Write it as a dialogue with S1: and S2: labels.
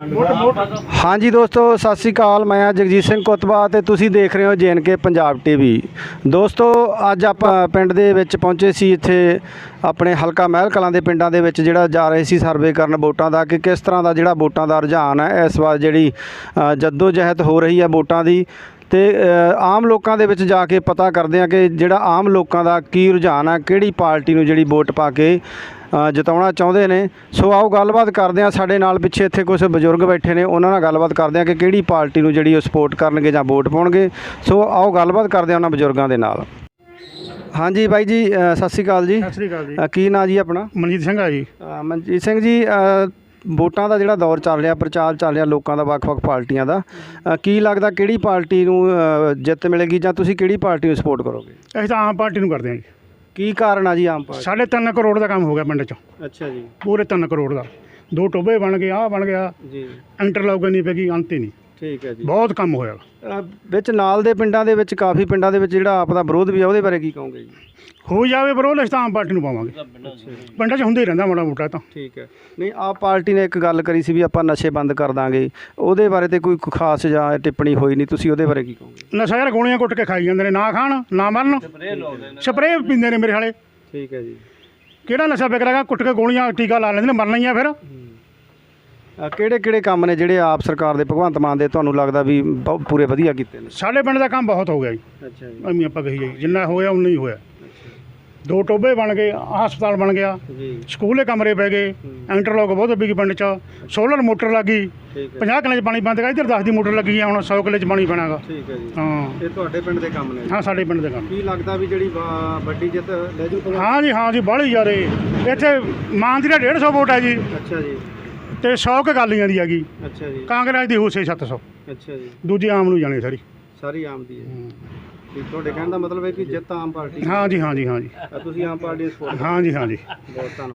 S1: ਹਾਂਜੀ ਦੋਸਤੋ, ਸਤਿ ਸ੍ਰੀ ਅਕਾਲ। ਮੈਂ ਹਾਂ ਜਗਜੀਤ ਸਿੰਘ ਕੁਤਬਾ ਤੇ ਤੁਸੀਂ ਦੇਖ ਰਹੇ ਹੋ ਜੇਐਨਕੇ ਪੰਜਾਬ ਟੀਵੀ। ਦੋਸਤੋ, ਅੱਜ ਆਪਾਂ ਪਿੰਡ ਦੇ ਵਿੱਚ ਪਹੁੰਚੇ ਸੀ ਇੱਥੇ ਆਪਣੇ ਹਲਕਾ ਮਹਿਲ ਕਲਾਂ ਦੇ ਪਿੰਡਾਂ ਦੇ ਵਿੱਚ, ਜਿਹੜਾ ਜਾ ਰਹੇ ਸੀ ਸਰਵੇ ਕਰਨ ਵੋਟਾਂ ਦਾ, ਕਿ ਕਿਸ ਤਰ੍ਹਾਂ ਦਾ ਜਿਹੜਾ ਵੋਟਾਂ ਦਾ ਰੁਝਾਨ ਹੈ, ਇਸ ਵਾਰ ਜਿਹੜੀ ਜੱਦੋ ਜਹਿਦ ਹੋ ਰਹੀ ਹੈ ਵੋਟਾਂ ਦੀ। ਤੇ ਆਮ ਲੋਕਾਂ ਦੇ ਵਿੱਚ ਜਾ ਕੇ ਪਤਾ ਕਰਦੇ ਆ ਕਿ ਜਿਹੜਾ ਆਮ ਲੋਕਾਂ ਦਾ ਕੀ ਰੁਝਾਨ ਆ ਕਿਹੜੀ ਪਾਰਟੀ ਨੂੰ ਜਿਹੜੀ ਵੋਟ ਪਾ ਕੇ ਜਿਤਾਉਣਾ ਚਾਹੁੰਦੇ ਨੇ। ਸੋ ਆਓ ਗੱਲਬਾਤ ਕਰਦੇ ਆ ਸਾਡੇ ਨਾਲ ਪਿੱਛੇ ਇੱਥੇ ਕੁਝ ਬਜ਼ੁਰਗ ਬੈਠੇ ਨੇ। ਉਹਨਾਂ ਨਾਲ ਗੱਲਬਾਤ ਕਰਦੇ ਆ ਕਿ ਕਿਹੜੀ ਪਾਰਟੀ ਨੂੰ ਜਿਹੜੀ ਉਹ ਸਪੋਰਟ ਕਰਨਗੇ ਜਾਂ ਵੋਟ ਪਾਉਣਗੇ। ਸੋ ਆਓ ਗੱਲਬਾਤ ਕਰਦੇ ਆ ਉਹਨਾਂ ਬਜ਼ੁਰਗਾਂ ਦੇ ਨਾਲ। ਹਾਂਜੀ ਬਾਈ ਜੀ ਸਤਿ ਸ਼੍ਰੀ ਅਕਾਲ ਜੀ।
S2: ਸਤਿ ਸ੍ਰੀ ਅਕਾਲ ਜੀ।
S1: ਕੀ ਨਾਂ ਜੀ ਆਪਣਾ?
S2: ਮਨਜੀਤ ਸਿੰਘ ਆ ਜੀ।
S1: ਮਨਜੀਤ ਸਿੰਘ ਜੀ ਵੋਟਾਂ ਦਾ ਜਿਹੜਾ ਦੌਰ ਚੱਲ ਰਿਹਾ ਪ੍ਰਚਾਰ ਚੱਲ ਰਿਹਾ ਲੋਕਾਂ ਦਾ ਵੱਖ-ਵੱਖ ਪਾਰਟੀਆਂ ਦਾ। ਕੀ ਲੱਗਦਾ ਕਿਹੜੀ ਪਾਰਟੀ ਨੂੰ ਜਿੱਤ ਮਿਲੇਗੀ ਜਾਂ ਤੁਸੀਂ ਕਿਹੜੀ ਪਾਰਟੀ ਨੂੰ ਸਪੋਰਟ ਕਰੋਗੇ?
S2: ਅਸੀਂ ਤਾਂ ਆਮ ਪਾਰਟੀ ਨੂੰ ਕਰਦੇ ਹਾਂ ਜੀ।
S1: ਕੀ ਕਾਰਨ ਆ ਜੀ ਆਮ ਪਾਰਟੀ?
S2: ਸਾਢੇ ਤਿੰਨ ਕਰੋੜ ਦਾ ਕੰਮ ਹੋ ਗਿਆ ਪਿੰਡ 'ਚ।
S1: ਅੱਛਾ ਜੀ।
S2: ਪੂਰੇ 3 ਕਰੋੜ ਦਾ। ਦੋ ਟੋਬੇ ਬਣ ਗਏ ਆਹ ਬਣ ਗਿਆ।
S1: ਜੀ।
S2: ਇੰਟਰਲੌਕ ਨਹੀਂ ਪੈਗੀ ਅੰਤ ਹੀ ਨਹੀਂ।
S1: ਠੀਕ ਹੈ ਜੀ।
S2: ਬਹੁਤ ਕੰਮ ਹੋਇਆ।
S1: ਅ, ਵਿੱਚ ਨਾਲ ਦੇ ਪਿੰਡਾਂ ਦੇ ਵਿੱਚ ਕਾਫੀ ਪਿੰਡਾਂ ਦੇ ਵਿੱਚ ਜਿਹੜਾ ਆਪ ਦਾ ਵਿਰੋਧ ਵੀ ਆ ਉਹਦੇ ਬਾਰੇ ਕੀ ਕਹੋਗੇ ਜੀ?
S2: ਹੋ ਜਾਵੇ ਪਰ ਉਹ ਤਾਂ ਆਮ ਪਾਰਟੀ ਨੂੰ ਪਾਵਾਂਗੇ। ਪਿੰਡਾਂ 'ਚ ਹੁੰਦੇ ਹੀ ਰਹਿੰਦਾ ਮਾੜਾ ਮੋਟਾ ਤਾਂ।
S1: ਠੀਕ ਹੈ। ਨਹੀਂ ਆਪ ਪਾਰਟੀ ਨੇ ਇੱਕ ਗੱਲ ਕਰੀ ਸੀ ਵੀ ਆਪਾਂ ਨਸ਼ੇ ਬੰਦ ਕਰ ਦਾਂਗੇ। ਉਹਦੇ ਬਾਰੇ ਤੇ ਕੋਈ ਖਾਸ ਜਾਂ ਟਿੱਪਣੀ ਹੋਈ ਨਹੀਂ ਤੁਸੀਂ ਉਹਦੇ ਬਾਰੇ ਕੀ ਕਹੋਗੇ?
S2: ਨਸ਼ਾ ਯਾਰ ਗੋਲੀਆਂ ਕੁੱਟ ਕੇ ਖਾਈ ਜਾਂਦੇ ਨੇ ਨਾ ਖਾਣ ਨਾ ਮਰਨ। ਸਪਰੇਅ ਪੀਂਦੇ ਨੇ ਮੇਰੇ ਹਾਲੇ।
S1: ਠੀਕ ਹੈ ਜੀ।
S2: ਕਿਹੜਾ ਨਸ਼ਾ ਵਿਕ ਰਿਹਾ ਕੁੱਟ ਕੇ ਗੋਲੀਆਂ ਟੀਕਾ ਲਾ ਲੈਂਦੇ ਨੇ ਮਰਨਾ ਹੀ ਆ ਫਿਰ।
S1: ਕਿਹੜੇ ਕਿਹੜੇ ਕੰਮ ਨੇ ਜਿਹੜੇ ਆਪ ਸਰਕਾਰ ਦੇ ਭਗਵੰਤ ਮਾਨ ਦੇ ਤੁਹਾਨੂੰ ਲੱਗਦਾ ਵੀ ਬਹੁ- ਪੂਰੇ ਵਧੀਆ ਕੀਤੇ ਨੇ?
S2: ਸਾਡੇ ਪਿੰਡ ਦਾ ਕੰਮ ਬਹੁਤ ਹੋ ਗਿਆ ਜੀ।
S1: ਅੱਛਾ ਜੀ।
S2: ਐਵੇਂ ਆਪਾਂ ਕਹੀ ਜਾਈ ਜਿੰਨਾ ਹੋਇਆ ਉਨਾ ਹੀ ਹੋਇਆ। ਦੋ ਟੋਬੇ ਬਣ ਗਏ ਹਸਪਤਾਲ ਬਣ ਗਿਆ।
S1: ਜੀ।
S2: ਸਕੂਲੇ ਕਮਰੇ ਪੈ ਗਏ। ਇੰਟਰਲੌਕ ਬਹੁਤ ਲੱਗੀ ਪਿੰਡ 'ਚ ਸੋਲਰ ਮੋਟਰ ਲੱਗੀ
S1: ਠੀਕ ਹੈ
S2: 50 ਕਿੱਲੇ 'ਚ ਪਾਣੀ ਬੰਦ ਕਰ ਇੱਧਰ 10 ਦੀ ਮੋਟਰ ਲੱਗੀ ਆ ਹੁਣ 100 ਕਿੱਲੇ 'ਚ ਪਾਣੀ ਪੈਣਾਗਾ
S1: ਠੀਕ ਹੈ ਜੀ।
S2: ਹਾਂ।
S1: ਇਹ ਤੁਹਾਡੇ ਪਿੰਡ ਦੇ ਕੰਮ ਨੇ?
S2: ਹਾਂ ਸਾਡੇ ਪਿੰਡ ਦੇ ਕੰਮ।
S1: ਕੀ ਲੱਗਦਾ ਵੀ ਜਿਹੜੀ ਵਾ- ਵੱਡੀ ਜਿੱਤ ਲੈ ਜੂ
S2: ਹਾਂ ਜੀ ਹਾਂ ਜੀ ਬਾਹਲੀ ਯਾਰੇ ਇੱਥੇ ਮਾਨ ਦੀ ਤਾਂ 150 ਵੋਟ ਹੈ ਜੀ।
S1: ਅੱਛਾ ਜੀ।
S2: ਤੇ 100 ਕੁ ਗਾਲੀਆਂ ਦੀ ਹੈਗੀ।
S1: ਅੱਛਾ ਜੀ।
S2: ਕਾਂਗਰਸ ਦੀ ਹੋ 6-700
S1: ਅੱਛਾ ਜੀ।
S2: ਦੂਜੀ ਆਮ ਨੂੰ ਜਾਣੀ ਸਾਰੀ।
S1: ਸਾਰੀ ਆਮ ਦੀ ਹੈ। ਤੁਹਾਡੇ ਕਹਿਣ ਦਾ ਮਤਲਬ ਹੈ ਕਿ ਜਿੱਤ ਆਮ ਪਾਰਟੀ
S2: ਹਾਂ ਜੀ ਹਾਂ ਜੀ ਹਾਂ ਜੀ।
S1: ਆ ਤੁਸੀਂ ਆਮ ਪਾਰਟੀ ਨੂੰ ਸਪੋਰਟ
S2: ਹਾਂ ਜੀ ਹਾਂ ਜੀ।
S1: ਬਹੁਤ ਧੰਨਵਾਦ।